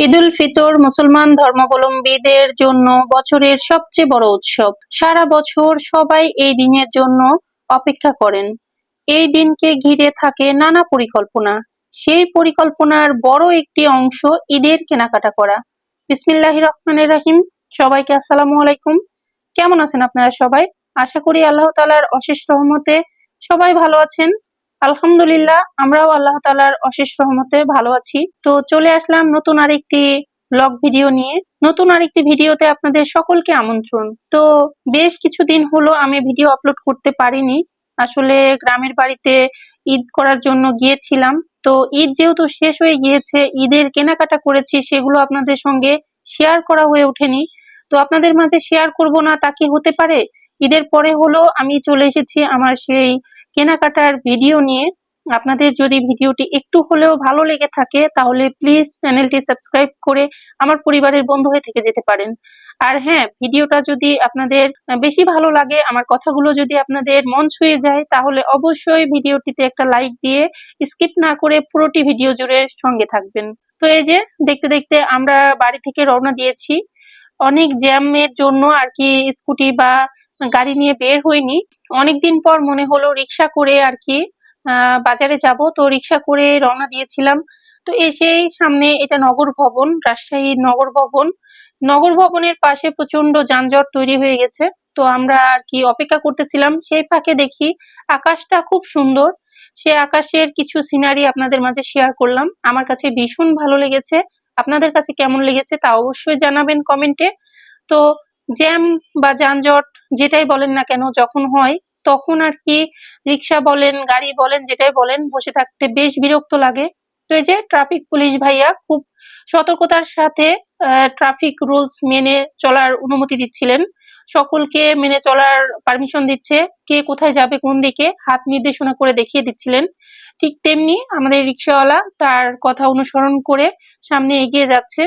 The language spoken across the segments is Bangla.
ঈদুল ফিতর মুসলমান ধর্মাবলম্বীদের জন্য বছরের সবচেয়ে বড় উৎসব। সারা বছর সবাই এই দিনের জন্য অপেক্ষা করেন। এই দিনকে ঘিরে থাকে নানা পরিকল্পনা। সেই পরিকল্পনার বড় একটি অংশ ঈদের কেনাকাটা করা। বিসমিল্লাহ রহমানের রাহিম। সবাইকে আসসালামু আলাইকুম। কেমন আছেন আপনারা সবাই? আশা করি আল্লাহ তালার অশেষ রহমতে সবাই ভালো আছেন। আলহামদুলিল্লাহ, আমরাও আল্লাহ তালার অশেষ রহমতে ভালো আছি। তো চলে আসলাম নতুন আরেকটি ব্লগ ভিডিও নিয়ে। নতুন আরেকটি ভিডিওতে আপনাদের সকলকে আমন্ত্রণ। তো বেশ কিছুদিন হলো আমি ভিডিও আপলোড করতে পারিনি। আসলে গ্রামের বাড়িতে ঈদ করার জন্য গিয়েছিলাম। তো ঈদ যেহেতু শেষ হয়ে গিয়েছে, ঈদের কেনাকাটা করেছি, সেগুলো আপনাদের সঙ্গে শেয়ার করা হয়ে ওঠেনি। তো আপনাদের মাঝে শেয়ার করব না, তা কি হতে পারে? ঈদের পরে হলো আমি চলে এসেছি আমার সেই কেনাকাটার ভিডিও নিয়ে। আপনাদের যদি ভিডিওটি একটু হলেও ভালো লেগে থাকে, তাহলে প্লিজ চ্যানেলটি সাবস্ক্রাইব করে আমার পরিবারের বন্ধু হয়ে থেকে যেতে পারেন। আর হ্যাঁ ভিডিওটা যদি আপনাদের বেশি ভালো লাগে, আমার কথাগুলো যদি আপনাদের মন ছুঁয়ে যায়, তাহলে অবশ্যই ভিডিওটিতে একটা লাইক দিয়ে স্কিপ না করে পুরোটি ভিডিও জুড়ে সঙ্গে থাকবেন। তো এই যে, দেখতে দেখতে আমরা বাড়ি থেকে রওনা দিয়েছি। অনেক জ্যামের জন্য আর কি স্কুটি বা গাড়ি নিয়ে বের হইনি। অনেকদিন পর মনে হলো রিক্সা করে আর কি বাজারে যাব। তো রিক্সা করে রওনা দিয়েছিলাম। তো এসেই সামনে এটা নগর ভবন, রাজশাহী নগর ভবন। নগর ভবনের পাশে প্রচণ্ড যানজট তৈরি হয়ে গেছে। তো আমরা আর কি অপেক্ষা করতেছিলাম। সেই ফাঁকে দেখি আকাশটা খুব সুন্দর। সে আকাশের কিছু সিনারি আপনাদের মাঝে শেয়ার করলাম। আমার কাছে ভীষণ ভালো লেগেছে। আপনাদের কাছে কেমন লেগেছে তা অবশ্যই জানাবেন কমেন্টে তো জ্যাম বা যানজট যেটাই বলেন না কেন, যখন হয়, তখন আর কি রিক্সা বলেন, গাড়ি বলেন, যেটাই বলেন, বসে থাকতে বেশ বিরক্ত লাগে। তো এই যে ট্রাফিক পুলিশ ভাইয়া খুব সতর্কতার সাথে ট্রাফিক রুলস মেনে চলার অনুমতি দিচ্ছিলেন। সকলকে মেনে চলার পারমিশন দিচ্ছে, কে কোথায় যাবে, কোন দিকে, হাত নির্দেশনা করে দেখিয়ে দিচ্ছিলেন। ঠিক তেমনি আমাদের রিক্সাওয়ালা তার কথা অনুসরণ করে সামনে এগিয়ে যাচ্ছে।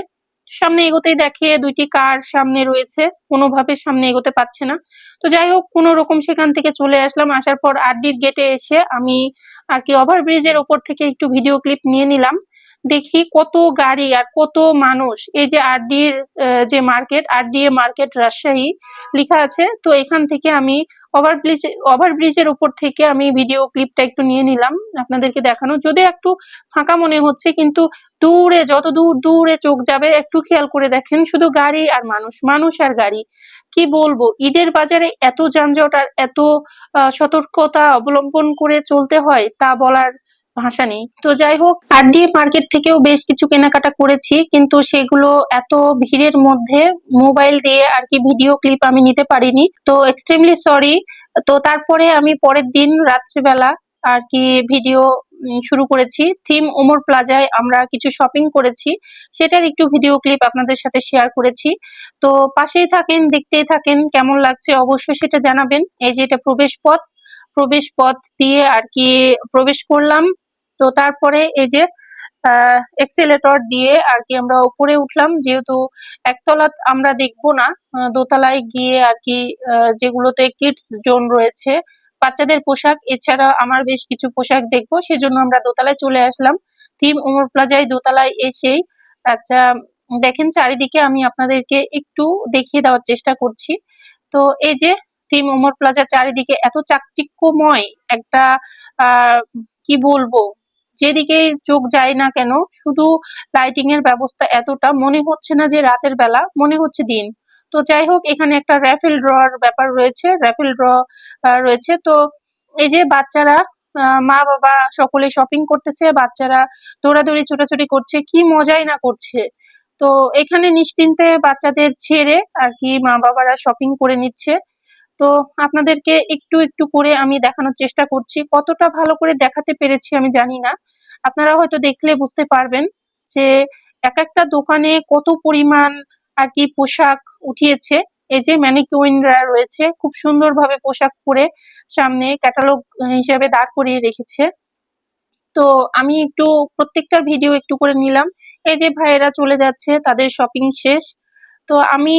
সামনে এগোতেই দেখে দুইটি কার সামনে রয়েছে। কোনোভাবে সামনে এগোতে পারছে না। তো যাই হোক, কোনো রকম সেখান থেকে চলে আসলাম। আসার পর আড্ডির গেটে এসে আমি আর কি ওভারব্রিজের ওপর থেকে একটু ভিডিও ক্লিপ নিয়ে নিলাম। দেখি কত গাড়ি আর কত মানুষ। এই যে আরডির যে মার্কেট আরডিএ মার্কেট রাজশাহী লেখা আছে। তো এখান থেকে আমি ওভারব্রিজ ওভারব্রিজের উপর থেকে আমি ভিডিও ক্লিপটা একটু নিয়ে নিলাম আপনাদেরকে দেখানো। যদিও একটু ফাঁকা মনে হচ্ছে, কিন্তু দূরে, যত দূর দূরে চোখ যাবে, একটু খেয়াল করে দেখেন, শুধু গাড়ি আর মানুষ মানুষ আর গাড়ি। কি বলব, ঈদের বাজারে এত যানজট আর এত সতর্কতা অবলম্বন করে চলতে হয়, তা বলার ভাষা নেই। তো যাই হোক আরডি মার্কেট থেকেও বেশ কিছু কেনাকাটা করেছি, কিন্তু সেগুলো এত ভিড়ের মধ্যে মোবাইল দিয়ে আর কি ভিডিও ক্লিপ আমি নিতে পারিনি। তো এক্সট্রিমলি সরি তো তারপরে আমি পরের দিন রাত্রিবেলা আর কি ভিডিও শুরু করেছি। থিম ওমর প্লাজায় আমরা কিছু শপিং করেছি। সেটার একটু ভিডিও ক্লিপ আপনাদের সাথে শেয়ার করেছি। তো পাশেই থাকেন, দেখতেই থাকেন, কেমন লাগছে অবশ্যই সেটা জানাবেন। এই যে এটা প্রবেশ পথ প্রবেশ পথ দিয়ে আর কি প্রবেশ করলাম। তো তারপরে এই যে এক্সেলেটর দিয়ে আর কি আমরা উপরে উঠলাম, যেহেতু একতলা আমরা দেখব না দোতলায় গিয়ে আর কি যেগুলোতে কিডস জোন রয়েছে, বাচ্চাদের পোশাক, এছাড়া আমার বেশ কিছু পোশাক দেখব, সেজন্য আমরা দোতলায় চলে আসলাম। থিম উমর প্লাজায় দোতলায় এসেই আচ্ছা দেখেন চারিদিকে আমি আপনাদেরকে একটু দেখিয়ে দেওয়ার চেষ্টা করছি। তো এই যে, থিম উমর প্লাজার চারিদিকে এত চাকচিক্যময় একটা কি বলব যেদিকে চোখ যায় না কেন, শুধু লাইটিং এর ব্যবস্থা এতটা, মনে হচ্ছে না যে রাতের বেলা, মনে হচ্ছে দিন। তো যাই হোক, এখানে একটা র্যাফেল ড্রর ব্যাপার রয়েছে র্যাফেল ড্র রয়েছে। তো এই যে বাচ্চারা মা বাবা সকলে শপিং করতেছে, বাচ্চারা দৌড়াদৌড়ি, ছোটাছুটি করছে, কি মজাই না করছে। তো এখানে নিশ্চিন্তে বাচ্চাদের ছেড়ে আর কি মা বাবারা শপিং করে নিচ্ছে। তো আপনাদেরকে একটু একটু করে আমি দেখানোর চেষ্টা করছি। কতটা ভালো করে দেখাতে পেরেছি আমি জানি না। আপনারা হয়তো দেখলে বুঝতে পারবেন যে এক একটা দোকানে কত পরিমাণ আর কি পোশাক উঠিয়েছে। এই যে ম্যানিকুইনরা রয়েছে, খুব সুন্দরভাবে পোশাক পরে সামনে ক্যাটালগ হিসেবে দাঁড় করিয়ে রেখেছে। তো আমি একটু প্রত্যেকটা ভিডিও একটু করে নিলাম। এই যে ভাইয়েরা চলে যাচ্ছে, তাদের শপিং শেষ। তো আমি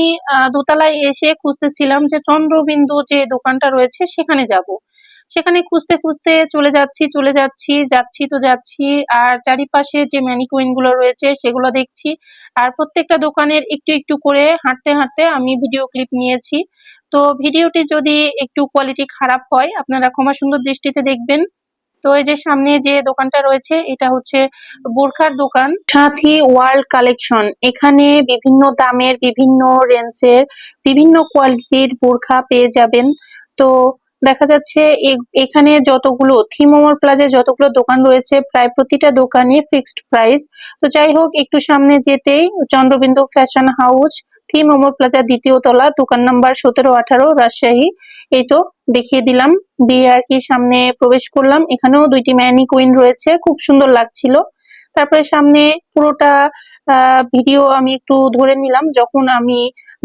দোতলায় এসে খুঁজতেছিলাম যে চন্দ্রবিন্দু যে দোকানটা রয়েছে সেখানে যাব। সেখানে খুঁজতে খুঁজতে চলে যাচ্ছি চলে যাচ্ছি যাচ্ছি তো যাচ্ছি, আর চারিপাশে যে ম্যানিকুইনগুলো রয়েছে সেগুলো দেখছি। আর প্রত্যেকটা দোকানের একটু একটু করে হাঁটতে হাঁটতে আমি ভিডিও ক্লিপ নিয়েছি। তো ভিডিওটি যদি একটু কোয়ালিটি খারাপ হয়, আপনারা ক্ষমা সুন্দর দৃষ্টিতে দেখবেন। তো এই যে সামনে যে দোকানটা রয়েছে, এটা হচ্ছে বোরখার দোকান। সাথী ওয়ার্ল্ড কালেকশন। এখানে বিভিন্ন দামের, বিভিন্ন রেঞ্জের, বিভিন্ন কোয়ালিটির বোরখা পেয়ে যাবেন। তো দেখা যাচ্ছে এখানে যতগুলো থিমোমর প্লাজা যতগুলো দোকান রয়েছে, প্রায় প্রতিটা দোকানে ফিক্সড প্রাইস। তো যাই হোক, একটু সামনে যেতেই Chandrabindu fashion house, theme plaza দ্বিতীয় তলা, দোকান নাম্বার সতেরো আঠারো, রাজশাহী। এই তো দেখিয়ে দিলাম। দিয়ে আর কি সামনে প্রবেশ করলাম। এখানেও দুইটি ম্যানি কুইন রয়েছে। খুব সুন্দর লাগছিল। তারপরে সামনে পুরোটা ভিডিও আমি একটু ধরে নিলাম। যখন আমি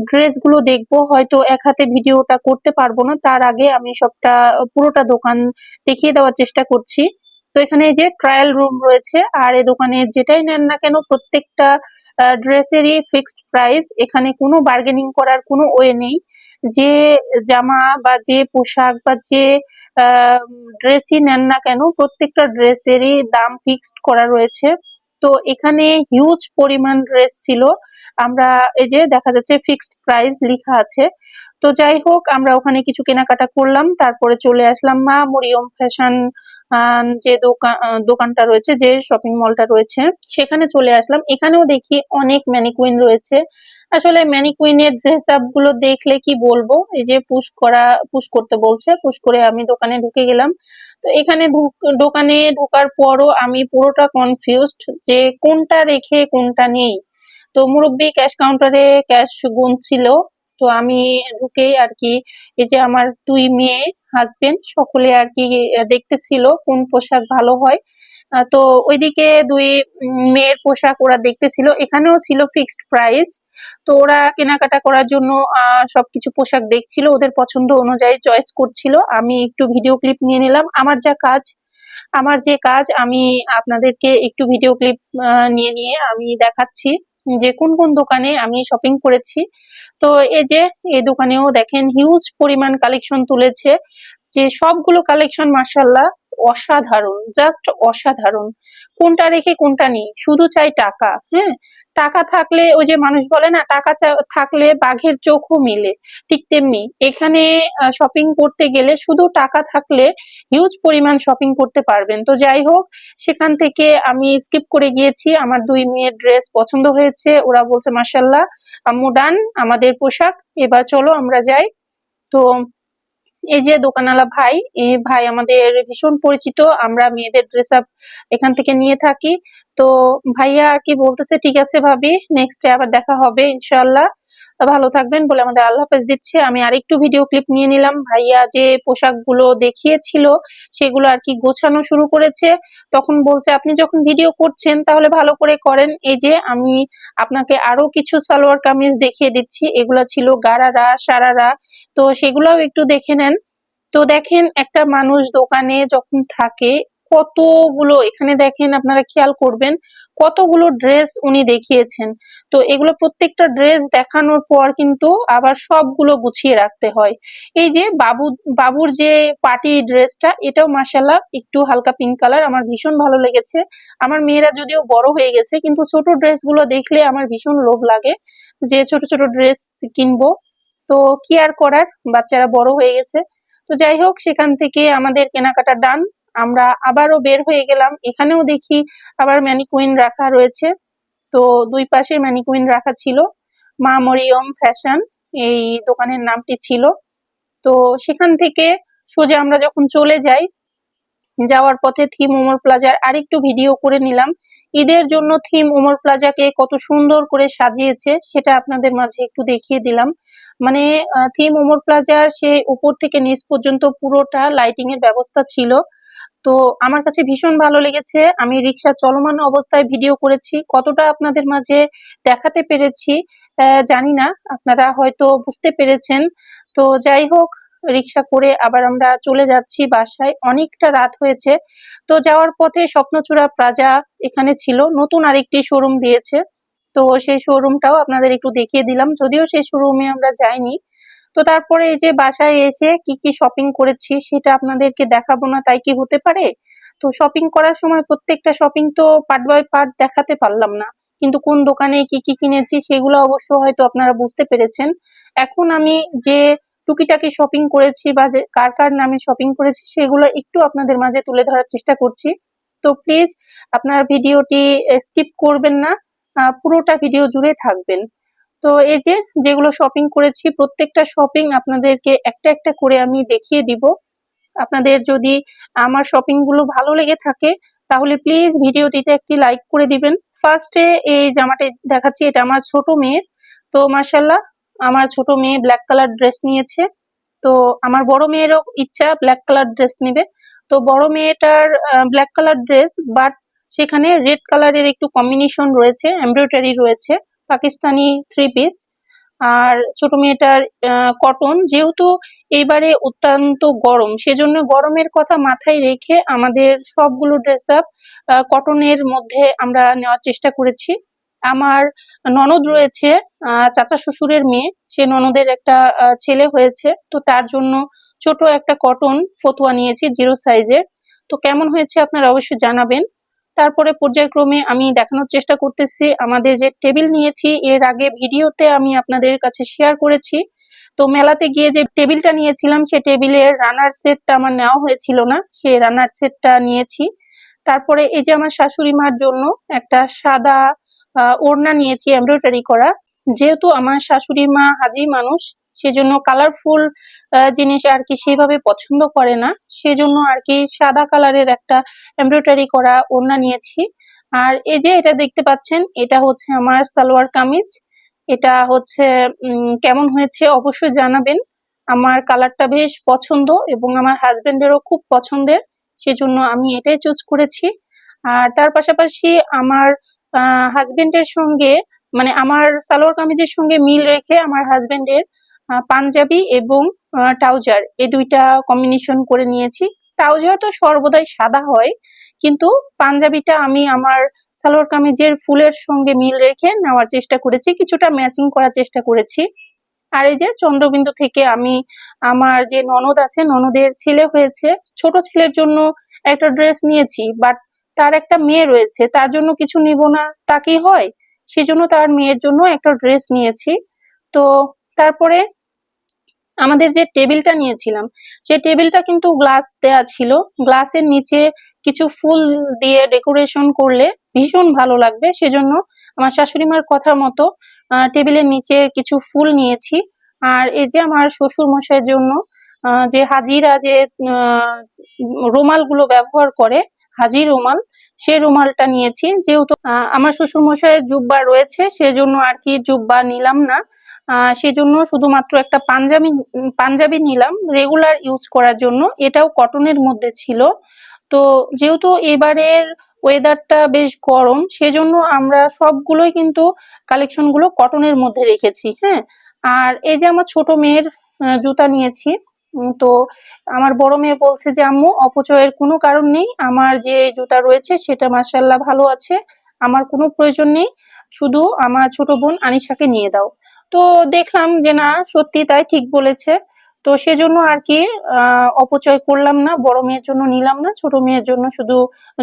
ড্রেসগুলো দেখব, হয়তো এক হাতে ভিডিওটা করতে পারব না। তার আগে আমি সবটা, পুরোটা দোকান দেখিয়ে দেওয়ার চেষ্টা করছি। তো এখানে যে ট্রায়াল রুম রয়েছে। আর এই দোকানে যেটাই নেন না কেন, প্রত্যেকটা ড্রেসেরই ফিক্সড প্রাইস। এখানে কোনো বার্গেনিং করার কোনো ওয়ে নেই। যে জামা বা যে পোশাক বা যে ড্রেসই নেন না কেন, প্রত্যেকটা ড্রেসেরই দাম ফিক্সড করা রয়েছে। তো এখানে হিউজ পরিমাণ ড্রেস ছিল। আমরা এই যে দেখা যাচ্ছে ফিক্সড প্রাইস লেখা আছে। তো যাই হোক, আমরা ওখানে কিছু কেনাকাটা করলাম। তারপরে চলে আসলাম মা মরিয়ম ফ্যাশন যে দোকান দোকানটা রয়েছে, যে শপিং মলটা রয়েছে, সেখানে চলে আসলাম। এখানেও দেখি অনেক ম্যানিকুইন রয়েছে। আসলে ম্যানিকুইনের ড্রেস আপগুলো দেখলে কি বলব? এই যে পুশ করা, পুশ করতে বলছে, পুশ করে আমি দোকানে ঢুকে গেলাম। তো এখানে দোকানে ঢোকার পরও আমি পুরোটা কনফিউজড যে কোনটা রেখে কোনটা নেই। তো মুরব্বী ক্যাশ কাউন্টারে ক্যাশ গুনছিল। তো আমি ঢুকে আর কি, এই যে আমার দুই মেয়ে হাজবেন্ড সকলে আর কি, দেখতেছিল কোন পোশাক ভালো হয়। তো ওইদিকে দুই মেয়ের পোশাক ওরা দেখতেছিল। এখানেও ছিল ফিক্সড প্রাইস তো ওরা কেনাকাটা করার জন্য সবকিছু পোশাক দেখছিল। ওদের পছন্দ অনুযায়ী চয়েস করছিল। আমি একটু ভিডিও ক্লিপ নিয়ে নিলাম। আমার যা কাজ, আমার যে কাজ, আমি আপনাদেরকে একটু ভিডিও ক্লিপ নিয়ে নিয়ে আমি দেখাচ্ছি যে কোন কোন দোকানে আমি শপিং করেছি। তো এই যে, এই দোকানেও দেখেন হিউজ পরিমাণ কালেকশন তুলেছে। যে সবগুলো কালেকশন মার্শাল্লাহ অসাধারণ জাস্ট অসাধারণ। কোনটা রেখে কোনটা নেই, শুধু চাই টাকা হ্যাঁ? টাকা থাকলে ওই যে মানুষ বলে না, টাকা থাকলে বাঘের চোখও মিলে, ঠিক তেমনি। এখানে শপিং করতে গেলে শুধু টাকা থাকলে হিউজ পরিমাণ শপিং করতে পারবেন। তো যাই হোক, সেখান থেকে আমি স্কিপ করে গিয়েছি। আমার দুই মেয়ের ড্রেস পছন্দ হয়েছে, ওরা বলছে মাসাল্লাহ আম্মু ডান আমাদের পোশাক, এবার চলো আমরা যাই। তো এই যে দোকানওয়ালা ভাই, এই ভাই আমাদের ভীষণ পরিচিত। আমরা মেয়েদের ড্রেস আপ এখান থেকে নিয়ে থাকি। তো ভাইয়া কি বলতেছে, ঠিক আছে ভাবি নেক্সট আবার দেখা হবে ইনশাল্লাহ ভালো থাকবেন বলে আমাদের আল্লাহ হাফেজ দিচ্ছে। আমি আরেকটু ভিডিও ক্লিপ নিয়ে নিলাম। ভাইয়া যে পোশাকগুলো দেখিয়েছিল, সেগুলো আর কি গোছানো শুরু করেছে। তখন বলছে, আপনি যখন ভিডিও করছেন, তাহলে ভালো করে করেন। এই যে আমি আপনাকে আরও কিছু সালোয়ার কামিজ দেখিয়ে দিচ্ছি। এগুলো ছিল গারারা, সারারা। তো সেগুলোও একটু দেখে নেন। তো দেখেন, একটা মানুষ দোকানে যখন থাকে, কতগুলো, এখানে দেখেন আপনারা খেয়াল করবেন কতগুলো ড্রেস উনি দেখিয়েছেন। তো এগুলো প্রত্যেকটা ড্রেস দেখানোর পর কিন্তু আবার সবগুলো গুছিয়ে রাখতে হয়। এই যে বাবু, বাবুর যে পার্টি ড্রেসটা এটাও মাসাল্লাহ একটু হালকা পিঙ্ক কালার আমার ভীষণ ভালো লেগেছে। আমার মেয়েরা যদিও বড় হয়ে গেছে, কিন্তু ছোট ড্রেসগুলো দেখলে আমার ভীষণ লোভ লাগে যে ছোট ছোট ড্রেস কিনবো। তো কি আর করার? বাচ্চারা বড় হয়ে গেছে। তো যাই হোক, সেখান থেকে আমাদের কেনাকাটা ডান আমরা আবারও বের হয়ে গেলাম। এখানেও দেখি আবার ম্যানিকুইন রাখা রয়েছে। তো দুই পাশে ম্যানিকুইন রাখা ছিল। মা মরিয়ম ফ্যাশন এই দোকানের নামটি ছিল। তো সেখান থেকে সোজা আমরা যখন চলে যাই, যাওয়ার পথে থিম ওমর প্লাজার আরেকটু ভিডিও করে নিলাম। ঈদের জন্য থিম ওমর প্লাজাকে কত সুন্দর করে সাজিয়েছে সেটা আপনাদের মাঝে একটু দেখিয়ে দিলাম। মানে থিম ওমর প্লাজার সে উপর থেকে নিচ পর্যন্ত পুরোটা লাইটিং এর ব্যবস্থা ছিল। তো আমার কাছে ভীষণ ভালো লেগেছে। আমি রিক্সা চলমান অবস্থায় ভিডিও করেছি। কতটা আপনাদের মাঝে দেখাতে পেরেছি জানি না। আপনারা হয়তো বুঝতে পেরেছেন। তো যাই হোক, রিক্সা করে আবার আমরা চলে যাচ্ছি বাসায়। অনেকটা রাত হয়েছে। তো যাওয়ার পথে স্বপ্নচূড়া প্লাজা এখানে ছিল। নতুন আরেকটি শোরুম দিয়েছে। তো সেই শোরুমটাও আপনাদের একটু দেখিয়ে দিলাম। যদিও সেই শোরুমে আমরা যাইনি। তো তারপরে এই যে বাসায় এসে কি কি শপিং করেছি সেটা আপনাদেরকে দেখাবো না, তাই কি হতে পারে? তো শপিং করার সময় প্রত্যেকটা শপিং তো পার্ট বাই পার্ট দেখাতে পারলাম না। কিন্তু কোন দোকানে কি কি কিনেছি সেগুলো অবশ্য হয়তো আপনারা বুঝতে পেরেছেন। এখন আমি যে টুকিটাকি শপিং করেছি বা যে কার কার নামে শপিং করেছি সেগুলো একটু আপনাদের মাঝে তুলে ধরার চেষ্টা করছি। তো প্লিজ আপনার ভিডিওটি স্কিপ করবেন না। পুরোটা ভিডিও জুড়ে থাকবেন। তো এই যে যেগুলো শপিং করেছি, প্রত্যেকটা শপিং আপনাদেরকে একটা একটা করে আমি দেখিয়ে দিব। আপনাদের যদি আমার শপিংগুলো ভালো লেগে থাকে, তাহলে প্লিজ ভিডিওটিতে একটি লাইক করে দিবেন। ফার্স্টে এই জামাটি দেখাচ্ছি, এটা আমার ছোট মেয়ের। তো মার্শাল্লাহ আমার ছোট মেয়ে ব্ল্যাক কালার ড্রেস নিয়েছে। তো আমার বড় মেয়েরও ইচ্ছা ব্ল্যাক কালার ড্রেস নেবে। তো বড় মেয়েটার ব্ল্যাক কালার ড্রেস বাট সেখানে রেড কালারের একটু কম্বিনেশন রয়েছে এমব্রয়ডারি রয়েছে। পাকিস্তানি থ্রি পিস আর ছোট মেয়েটার কটন যেহেতু এবারে অত্যন্ত গরম, সেজন্য গরমের কথা মাথায় রেখে আমাদের সবগুলো ড্রেস আপ কটনের মধ্যে আমরা নেওয়ার চেষ্টা করেছি। আমার ননদ রয়েছে চাচা শ্বশুরের মেয়ে। সে ননদের একটা ছেলে হয়েছে। তো তার জন্য ছোট একটা কটন ফতুয়া নিয়েছি জিরো সাইজের তো কেমন হয়েছে আপনারা অবশ্যই জানাবেন। তারপরে পর্যায়ক্রমে আমি দেখানোর চেষ্টা করতেছি। আমাদের যে টেবিল নিয়েছি, এর আগে ভিডিওতে আমি আপনাদের কাছে শেয়ার করেছি। তো মেলাতে গিয়ে যে টেবিলটা নিয়েছিলাম, সে টেবিলের রানার সেটটা আমার নেওয়া হয়েছিল না। সেই রানার সেটটা নিয়েছি। তারপরে এই যে আমার শাশুড়ি মার জন্য একটা সাদা ওড়না নিয়েছি এমব্রয়ডারি করা। যেহেতু আমার শাশুড়ি মা হাজি মানুষ সেজন্য কালারফুল জিনিস আর কি সেভাবে পছন্দ করে না। সেজন্য আর কি সাদা কালারের একটা এমব্রয়ডারি করা ওড়না নিয়েছি। আর এই যে এটা দেখতে পাচ্ছেন, এটা হচ্ছে আমার সালোয়ার কামিজ। এটা হচ্ছে কেমন হয়েছে অবশ্যই জানাবেন। আমার কালারটা বেশ পছন্দ এবং আমার হাজবেন্ডেরও খুব পছন্দের, সেজন্য আমি এটাই চুজ করেছি। আর তার পাশাপাশি আমার হাজবেন্ডের সঙ্গে মানে আমার সালোয়ার কামিজের সঙ্গে মিল রেখে আমার হাজবেন্ডের পাঞ্জাবি এবং ট্রাউজার। এই দুইটা কম্বিনেশন করে নিয়েছি। ট্রাউজার তো সর্বদাই সাদা হয়, কিন্তু পাঞ্জাবিটা আমি আমার সালোয়ার কামিজের ফুলের সঙ্গে মিল রেখে নেওয়ার চেষ্টা করেছি, কিছুটা ম্যাচিং করার চেষ্টা করেছি। আর এই যে চন্দ্রবিন্দু থেকে আমি আমার যে ননদ আছে, ননদের ছেলে হয়েছে, ছোট ছেলের জন্য একটা ড্রেস নিয়েছি বাট তার একটা মেয়ে রয়েছে, তার জন্য কিছু নিব না, তা কি হয়? সেজন্য তার মেয়ের জন্য একটা ড্রেস নিয়েছি। তো তারপরে আমাদের যে টেবিলটা নিয়েছিলাম সেই টেবিলটা কিন্তু গ্লাস দেয়া ছিল। গ্লাসের নিচে কিছু ফুল দিয়ে ডেকোরেশন করলে ভীষণ ভালো লাগবে। সেজন্য আমার শাশুড়ি মার কথা মতো টেবিলের নিচে কিছু ফুল নিয়েছি। আর এই যে আমার শ্বশুর মশাইয়ের জন্য যে হাজিরা যে রুমালগুলো ব্যবহার করে হাজি রুমাল সেই রুমালটা নিয়েছি। যেহেতু আমার শ্বশুর মশাইয়ের জুব্বা রয়েছে, সেজন্য আর কি জুব্বা নিলাম না। সেজন্য শুধুমাত্র একটা পাঞ্জাবি পাঞ্জাবি নিলাম রেগুলার ইউজ করার জন্য। এটাও কটনের মধ্যে ছিল। তো যেহেতু এবারের ওয়েদারটা বেশ গরম, সেজন্য আমরা সবগুলোই কিন্তু কালেকশনগুলো কটনের মধ্যে রেখেছি হ্যাঁ। আর এই যে আমার ছোট মেয়ের জুতা নিয়েছি তো আমার বড় মেয়ে বলছে যে, আম্মু, অপচয়ের কোনো কারণ নেই। আমার যে জুতা রয়েছে, সেটা মার্শাল্লাহ ভালো আছে। আমার কোনো প্রয়োজন নেই। শুধু আমার ছোট বোন আনিশাকে নিয়ে দাও। তো দেখলাম যে না সত্যি তাই ঠিক বলেছে। তো সেজন্য আর কি অপচয় করলাম না, বড় মেয়ের জন্য নিলাম না, ছোট মেয়ের জন্য শুধু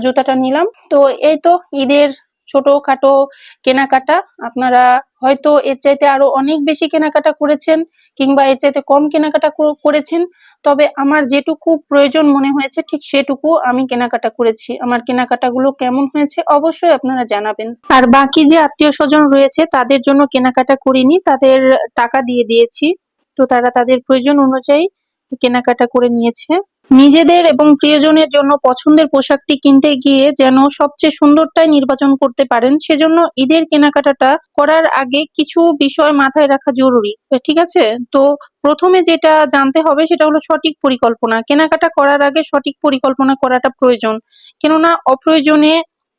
জুতাটা নিলাম। তো এই তো ঈদের ছোটখাটো কেনাকাটা। আপনারা হয়তো এর চাইতে আরও অনেক বেশি কেনাকাটা করেছেন কিংবা এর চাইতে কম কেনাকাটা করেছেন। তবে আমার যেটুকু প্রয়োজন মনে হয়েছে, ঠিক সেটুকু আমি কেনাকাটা করেছি। আমার কেনাকাটাগুলো কেমন হয়েছে অবশ্যই আপনারা জানাবেন। আর বাকি যে আত্মীয় স্বজন রয়েছে, তাদের জন্য কেনাকাটা করিনি, তাদের টাকা দিয়ে দিয়েছি। তো তারা তাদের প্রয়োজন অনুযায়ী কেনাকাটা করে নিয়েছে। নিজেদের এবং প্রিয়জনের জন্য পছন্দের পোশাকটি কিনতে গিয়ে যেন সবচেয়ে সুন্দরটাই নির্বাচন করতে পারেন, সেজন্য ঈদের কেনাকাটাটা করার আগে কিছু বিষয় মাথায় রাখা জরুরি। ঠিক আছে? তো প্রথমে যেটা জানতে হবে সেটা হলো সঠিক পরিকল্পনা। কেনাকাটা করার আগে সঠিক পরিকল্পনা করাটা প্রয়োজন। কেননা অপ্রয়োজনে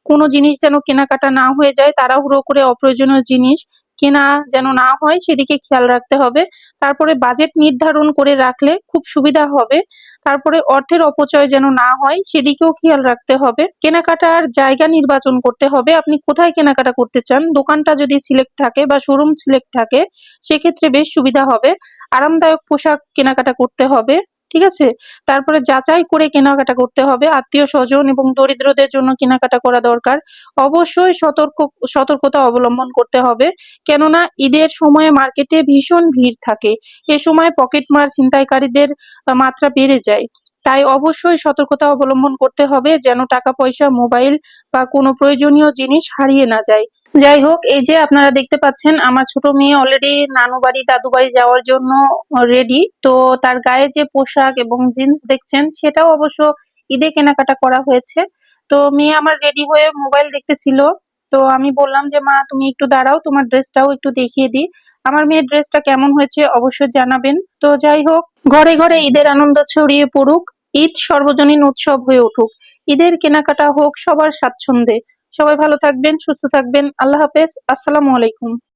কোনো জিনিস যেন কেনাকাটা না হয়ে যায়, তাড়াহুড়ো করে অপ্রয়োজনীয় জিনিস কেনা যেন না হয় সেদিকে খেয়াল রাখতে হবে। তারপরে বাজেট নির্ধারণ করে রাখলে খুব সুবিধা হবে। তারপরে অর্থের অপচয় যেন না হয় সেদিকেও খেয়াল রাখতে হবে। কেনাকাটার জায়গা নির্বাচন করতে হবে। আপনি কোথায় কেনাকাটা করতে চান? দোকানটা যদি সিলেক্ট থাকে বা শোরুম সিলেক্ট থাকে, সেক্ষেত্রে বেশ সুবিধা হবে। আরামদায়ক পোশাক কেনাকাটা করতে হবে। ঠিক আছে? তারপরে যাচাই করে কেনাকাটা করতে হবে। আত্মীয় স্বজন এবং দরিদ্রদের জন্য কেনাকাটা করা দরকার। অবশ্যই সতর্ক, সতর্কতা অবলম্বন করতে হবে। কেননা ঈদের সময়ে মার্কেটে ভীষণ ভিড় থাকে। এ সময় পকেটমার ছিনতাইকারীদের মাত্রা বেড়ে যায়। তাই অবশ্যই সতর্কতা অবলম্বন করতে হবে যেন টাকা পয়সা, মোবাইল বা কোনো প্রয়োজনীয় জিনিস হারিয়ে না যায়। যাই হোক, এই যে আপনারা দেখতে পাচ্ছেন, আমার ছোট মেয়ে অলরেডি নানু বাড়ি, দাদু বাড়ি যাওয়ার জন্য রেডি তো তার গায়ে যে পোশাক এবং জিন্স দেখছেন, সেটাও অবশ্য ঈদে কেনাকাটা করা হয়েছে। তো মেয়ে আমার রেডি হয়ে মোবাইল দেখতেছিল। তো আমি বললাম যে, মা, তুমি একটু দাঁড়াও, তোমার ড্রেসটাও একটু দেখিয়ে দিই। আমার মেয়ের ড্রেসটা কেমন হয়েছে অবশ্যই জানাবেন। তো যাই হোক, ঘরে ঘরে ঈদের আনন্দ ছড়িয়ে পড়ুক। ঈদ সর্বজনীন উৎসব হয়ে উঠুক। ঈদের কেনাকাটা হোক, সবার স্বাচ্ছন্দ্যে। সবাই ভালো থাকবেন, সুস্থ থাকবেন। আল্লাহ হাফেজ। আসসালামু আলাইকুম।